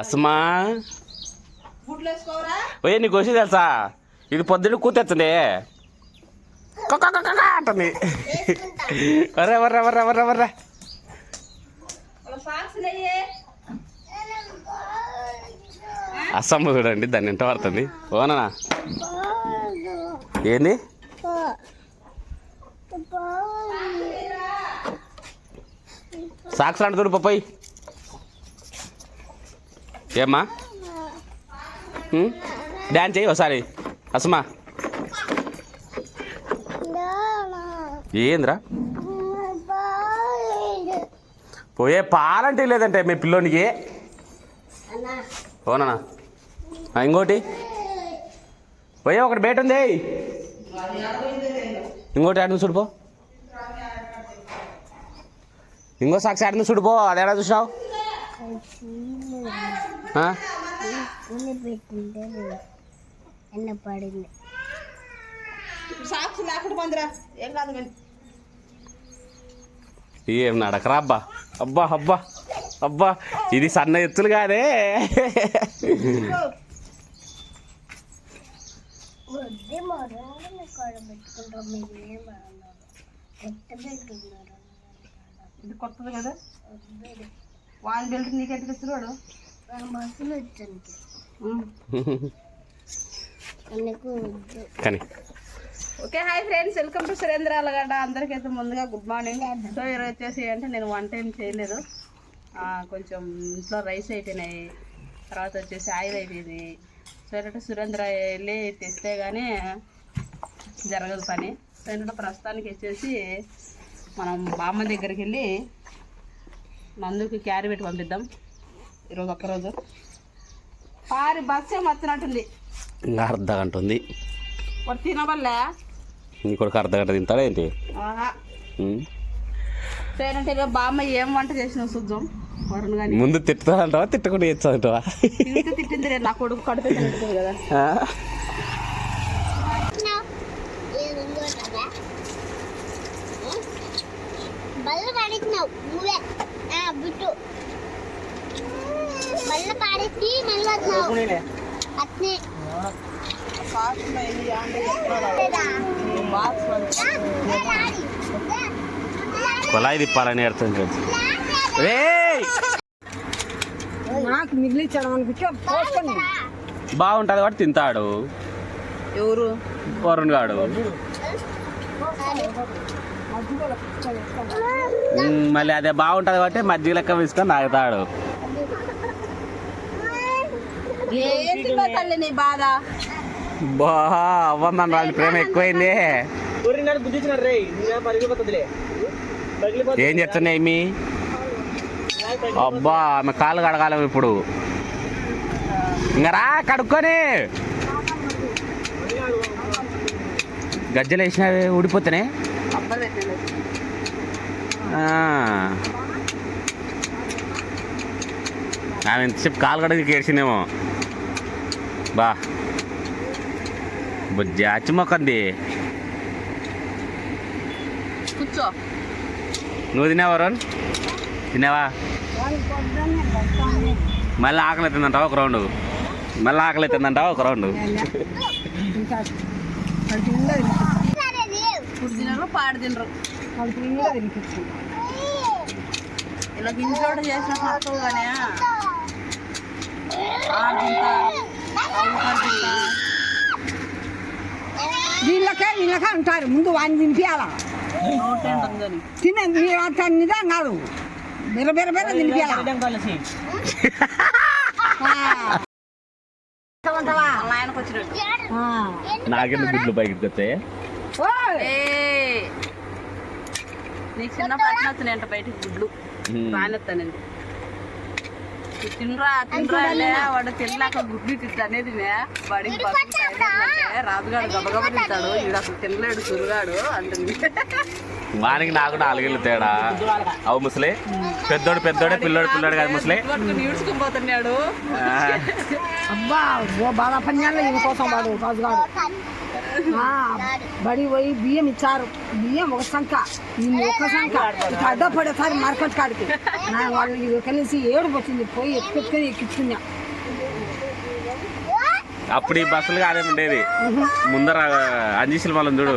అసమా. ఓయ్ నీకు వచ్చి తెలుసా? ఇది పొద్దున్న కూతెత్తుంది. అంటుంది. వర్ర వర్ర వర్ర వర్ర వర్ర. అస్సమ్మ చూడండి దాన్ని ఎంట పడుతుంది ఓనా ఏంది? సాక్స్ అంటుడు పప్పాయి ఏమ్మా? డ్యాన్స్ చేయి చెయ్యి ఒకసారి. అసమా. ఏంద్రా? పోయే పాలంటే లేదంటే మీ పిల్లోనికి? ఓనా ఇంకోటి? పోయే ఒకటి బయట ఉంది. ఇంకోటి ఆడిన చూడుపో ఇంకో సాక్షి ఆడిన చూడుపో అది ఎలా చూసావు ఎన్న పడింది సాక్స్ లేకుండా పందిరా. ఏం కాదు కానీ. ఏం నడకరా అబ్బా. అబ్బా అబ్బా అబ్బా. ఇది సన్న ఎత్తులు కాదే. ఇది కొత్తది కదా? వాన్ బెల్ట్ నీకు కానీ. Okay hi friends welcome to Surendra Alagadda. అందరికైతే ముందుగా గుడ్ మార్నింగ్. సో ఈరోజు వచ్చేసి అంటే నేను వంట ఏం చేయలేదు. ఆ, కొంచెం ఇంట్లో రైస్ అయిపోయినాయి. తర్వాత వచ్చేసి ఆయిల్ అయిపోయింది. సో ఏంటంటే సురేంద్ర వెళ్ళి తెస్తే కానీ జరగదు పని. సో ఏంటంటే ప్రస్తుతానికి వచ్చేసి మనం బామ్మ దగ్గరికి వెళ్ళి నందుకి క్యారీ పెట్టి పంపిద్దాం. ఈరోజు ఒక్కరోజు పారి బస్సు ఏం వచ్చినట్టుంది ఇంకా అర్ధ గంట ఉంది. వాడు తినబల్లే నీ కొడుకు అర్ధ గంట తింటాడా ఏంటి? ఆహా. ఉం? ఇక బామ్మ ఏం వంట చేసినావు వరుణ్ కానీ ముందు తిట్టుతాడంటావా తిట్టకుండా తింటే తిట్టింది రే నా కొడుకు కడుపు తింటుంది కదా. బల్ల పాడేసినావు నువ్వే. ఆ, బుట్టు బల్ల పాడేసి మళ్ళీ వచ్చినావు అట్నే లేదా? ఏ, లారీ. కొలాయి తిప్పాలని అర్థం ఏయ్! నాకు మిగిలించాడు అనిపించి పోసుకొని బాగుంటుంది వాడు తింటాడు. ఎవరు? వరుణ్ గాడు. మళ్ళీ అదే బాగుంటుంది కాబట్టి మజ్జిగ లెక్క వేసుకొని తాగుతాడు. ఏంటి మా తల్లి నీ బాధ? బా వాళ్ళ ప్రేమ ఎక్కువైంది. ఏం చెప్తున్నాయి మీ? అబ్బా ఆమె కాళ్ళు కడగాలం ఇప్పుడు. ఇంకా రా కడుక్కొని. గజ్జలు వేసినవి ఊడిపోతున్నాయి. ఆమె ఎంతసేపు కాలు కడగకి ఏడ్చిందేమో. బా జాచి మొక్కంది కూర్చో నువ్వు తినేవా వరుణ్ తినేవా మళ్ళీ ఆకలి అవుతుందంటావా ఒక రౌండ్ మళ్ళీ ఆకలి అవుతుందంటావా ఒక రౌండ్ తినరు పాడు తినరు ఇలా గింజోడు చేసిన తింటా. వీళ్ళకే వీళ్ళకే అంటారు. ముందు వాడిని తినిపించాలా తినే మీరు అంత నిజం కాదు. బిర బిర బిర తినిపించాలా నాకెందుకు గుడ్లు బయటకు వచ్చాయి ఏయ్. నీకు చిన్న పట్టిన బయటికి గుడ్లు. రానెత్తానండి తినరా తినరా లే, వాడు తినలేక తిట్టు అనేది వాడికి బస్సు రాజుగాడు గబగబ తింటాడు. ఈడు అసలు తినలేడు సురుగాడు అంటుంది. వానికి నాకు నాలుగేళ్ళు తేడా. అవు ముసలి పెద్దోడు పెద్దోడే పిల్లోడు పిల్లోడు కాదు ముసలి. ఈడ్చుకుపోతున్నాడు ఆ, అబ్బా పనిచేయాలి ఈయన కోసం వాడు రాజుగాడు. బడి పోయి బియ్యం ఇచ్చారు. బియ్యం ఒక సంఖ. ఈయన ఒక సంఖ. అడ్డ పడేసారి మార్కెట్ కాడికి. నా వాళ్ళు ఇవి కలిసి ఏడుపు వచ్చింది? పోయి ఎత్తుకొచ్చుకొని ఎక్కించుకున్నా. అప్పుడు ఈ బస్సులు కాదే ఉండేది ముందర అంజీసులు మళ్ళీ చూడు.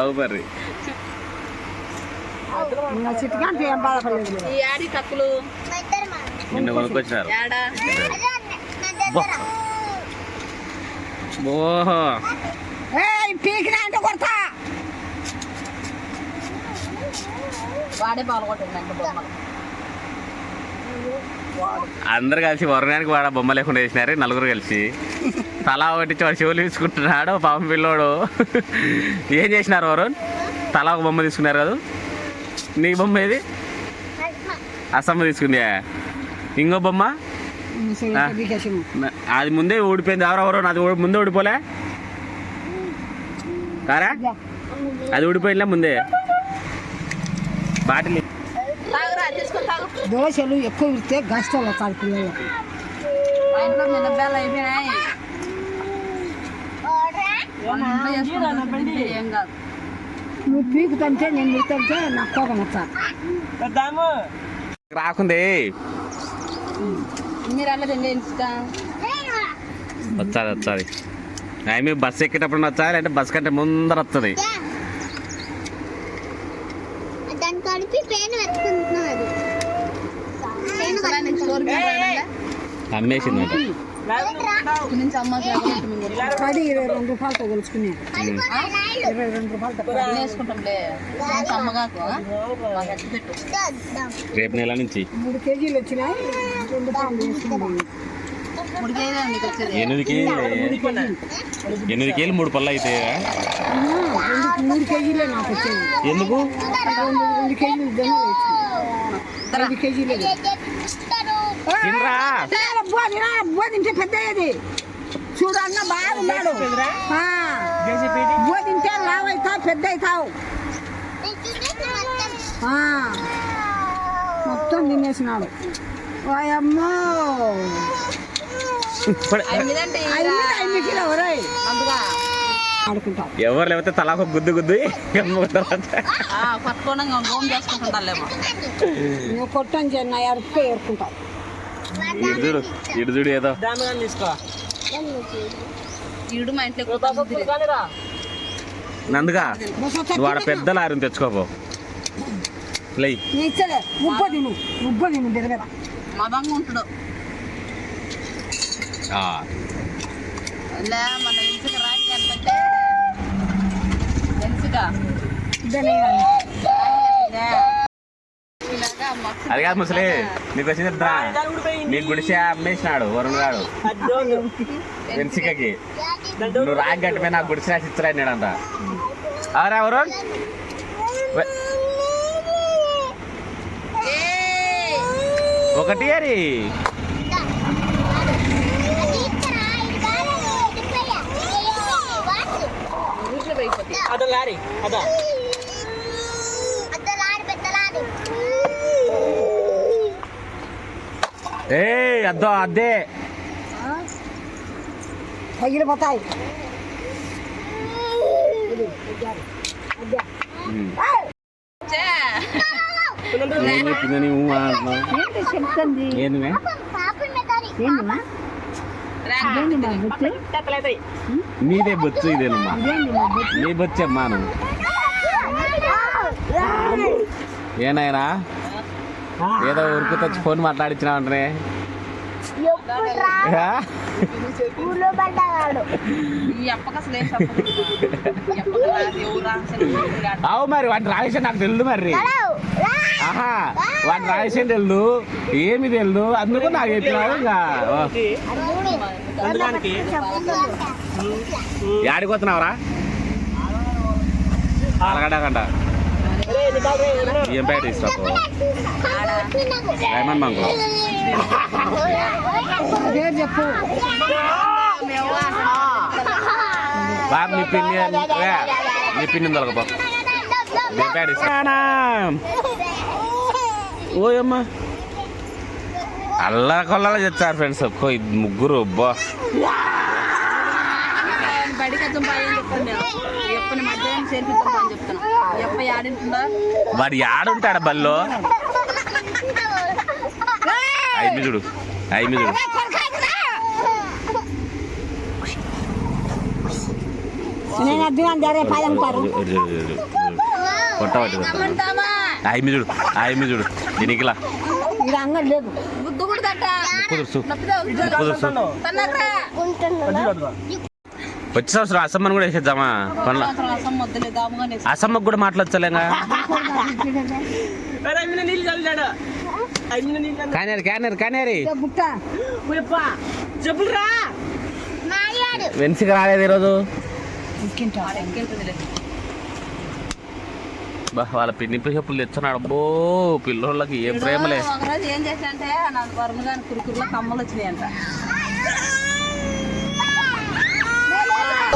అవు మరి. ఏం బాధపడలేదు. ఈ ఆడి తప్పులు. నిన్న కొనుక్కొచ్చినారు. ఓహో. ఏ పీకినా అంటే కొడతా. వాడే పాల్గొట్టిందంట బొమ్మ. అందరు కలిసి వరణానికి వాడ బొమ్మ లేకుండా వేసినారు నలుగురు కలిసి. తలా ఒకటి వాడు చెవులు తీసుకుంటున్నాడు పాపం పిల్లోడు. ఏం చేసినారు వరుణ్? తలా ఒక బొమ్మ తీసుకున్నారు కదా. నీ బొమ్మ ఏది? అసమ్మ తీసుకుందా? ఇంకో బొమ్మ? అది ముందే ఊడిపోయింది ఎవరో ఎవరో అది ఊడి- ముందే ఊడిపోలే కారా? అది ఊడిపోయిందిలే ముందే. బాటిల్ తాగురా తీసుకొని తాగు. దోశలు ఎక్కువ విడితే పిల్లలకు మినప్పాలు అయిపోయినాయి. మన ఇంట్లో చేసుకుంటాం, తింటే కాదు. నువ్వు పీకుతంటే నేను విడుతుంటే నాకు కోపం వస్తా రాకుంది. మీరు అలా వచ్చాది ఆమె బస్ ఎక్కేటప్పుడు వచ్చాది అంటే బస్ కంటే ముందర వస్తుంది అమ్మేసింది పది ఇరవై రెండు ఇరవై రేపు నెల నుంచి. మూడు కేజీలు వచ్చినాయి. ఎనిమిది కేజీలు ఎనిమిది కేజీలు మూడు పళ్ళు అయితే. ఎందుకు? తింటే పెద్ద చూడు అన్న బాగున్నాడు. తింటే లావ్ అవుతావు పెద్ద అవుతావు. మొత్తం తినేసినాడు. ఎవరు లేకపోతే తలాకు గుద్దు గుద్దు కొట్టని చెన్న ఎరుపుకో ఏరుకుంటావు. ఇటు చూడు ఏదో. ఈడు మా ఇంట్లో. నందుగా బస్ నువ్వు ఆడ పెద్ద లారీని తెచ్చుకోపో. లై. ఉబ్బ మదంగా ఉంటాడు. ఆ, లే మన ఇసుక రాయి ఎంతంటే అది కాదు ముసలి నీకు వచ్చింది నీ గుడిసె అమ్మేసినాడు వరుణ్ గాడు వెన్సికకి. నువ్వు రాగి గట్టిపోయి నాకు గుడిసె రాసి ఇచ్చలేనాడంట అవరా వరుణ్. వె- ఒకటి అరి ఊరిలో పోయిపోతుంది ఏ అద్దో అద్దే పగిలిపోతాయి ఉమ్. ఊ అంటున్నావు ఏంటి చెప్తుంది మా? బొచ్చు? నీదే బొచ్చు ఇదేనమ్మా ఇదేంది మా బొచ్చు? నీ నువ్వు. ఏనాయనా? ఏదో ఉరుకు తెచ్చి ఫోన్ మాట్లాడించినావంటే అవు మరి వాటి రాయసం నాకు తెలుసు మరి. ఆహా వాటి రాయసం తెలుదు. ఏమి తెలుదు. అందుకు నాకు చెప్పినావు ఇంకా ఓ. యాడికి వస్తున్నావురా అలగడకంట ఏం బయట ఇస్తావు? రైమన్ మంగో అదే చెప్పు. మేము బా మీ పిన్ని ఏ, మీ పిన్ని దొరకపో దింపాడు ఓయమ్మ. అల్లా కొల్లా చెప్తారు ఫ్రెండ్స్. ముగ్గురు అబ్బా. బడికి వచ్చాం పై అని చెప్తాను నేను? ఎప్పని మధ్యాహ్నం చేర్పిస్తాం అని చెప్తాను ఎప్ప ఆడింటుందా వాడు యాడుంటాడు బల్లో. ఐమి చూడు. ఐమి చూడు. నేను అర్థం జరే చూడు ఐమి చూడు దీనికిలా ఇది అంగడి లేదు. కూడా తట్ట. వచ్చే సంవత్సరం అసమ్మని కూడా వేసేద్దామా? పనుల అసమ్మకు కూడా మాట్లాడచ్చలేగా కానేరు కానేరు కానేరి. వెన్సికి రాలేదు ఈరోజు. బా వాళ్ళ పిన్ని చెప్పులు తెచ్చున్నాడు అబ్బో పిల్లోళ్ళకి ఏం ప్రేమలే. ఏం చేశానంటే నాకు వరుణ గారి కురుకురులో కమ్మలు వచ్చినాయంట.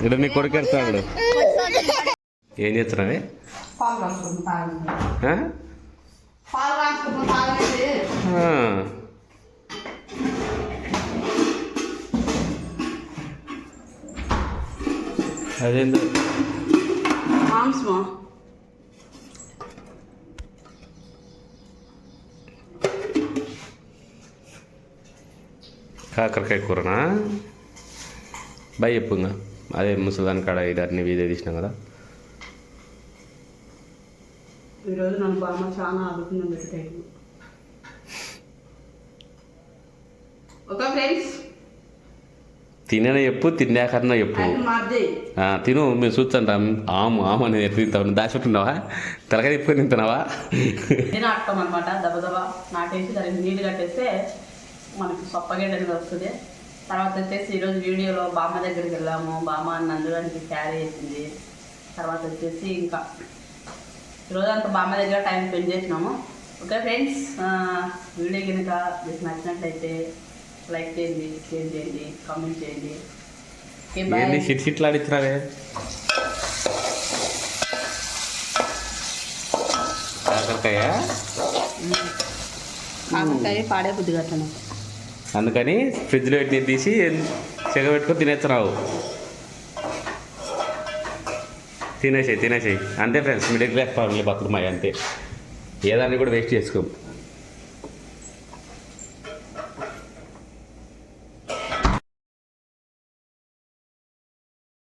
అడిగడుతుండే పాపం ఇక్కడ నీ కొడుకు ఎడుతున్నాడు ఏం చేస్తున్నావే పాలు రాసుకుంటాం తాగండి ఆ? పాలు రాసుకుంటాం తాగండి ఆ. అదేందో మాంసమా కాకరకాయ కూరనా బాయ్ చెప్పు ఇంకా అదే ముసలిదాని కాడ ఇది అన్ని వీడియో తీసినాం కదా. ఈరోజు నన్ను బామ్మ చాలా అదుపుందని పెట్టాయి ఓకే ఫ్రెండ్స్? తినని చెప్పు తిన్నాకన్నా చెప్పు. తిను మేము చూస్తుంటాం. ఆము ఆము అని తింటావు? దాచిపెట్టున్నావా తలకాయ తిప్పుకొని తింటున్నావా? నేను ఆడతాం అనమాట దెబ్బ దెబ్బ నాటేసి దానికి నీళ్ళు కట్టేస్తే మనకి సొప్పగడ్డ అనేది వస్తుంది తర్వాత వచ్చేసి ఈరోజు వీడియోలో బామ్మ దగ్గరికి వెళ్ళాము. బామ్మ నందుగానికి క్యారీ చేసింది. తర్వాత వచ్చేసి ఇంకా ఈరోజు అంతా బామ్మ దగ్గర టైం స్పెండ్ చేసినాము. ఓకే ఫ్రెండ్స్ వీడియో కనుక మీకు నచ్చినట్లయితే లైక్ చేయండి షేర్ చేయండి కామెంట్ చేయండి. ఆడిచ్చినావే? కాకరకాయ? పాడే బుద్ధి కట్టను అందుకని ఫ్రిడ్జ్లో పెట్టి తీసి చెగబెట్టుకొని తినేస్తున్నావు. తినేసేయి తినేసేయి. అంతే ఫ్రెండ్స్ మిడిల్ క్లాస్ ఫ్యామిలీ బతుకుమాయి అంతే. ఏదాన్ని కూడా వేస్ట్ చేసుకోము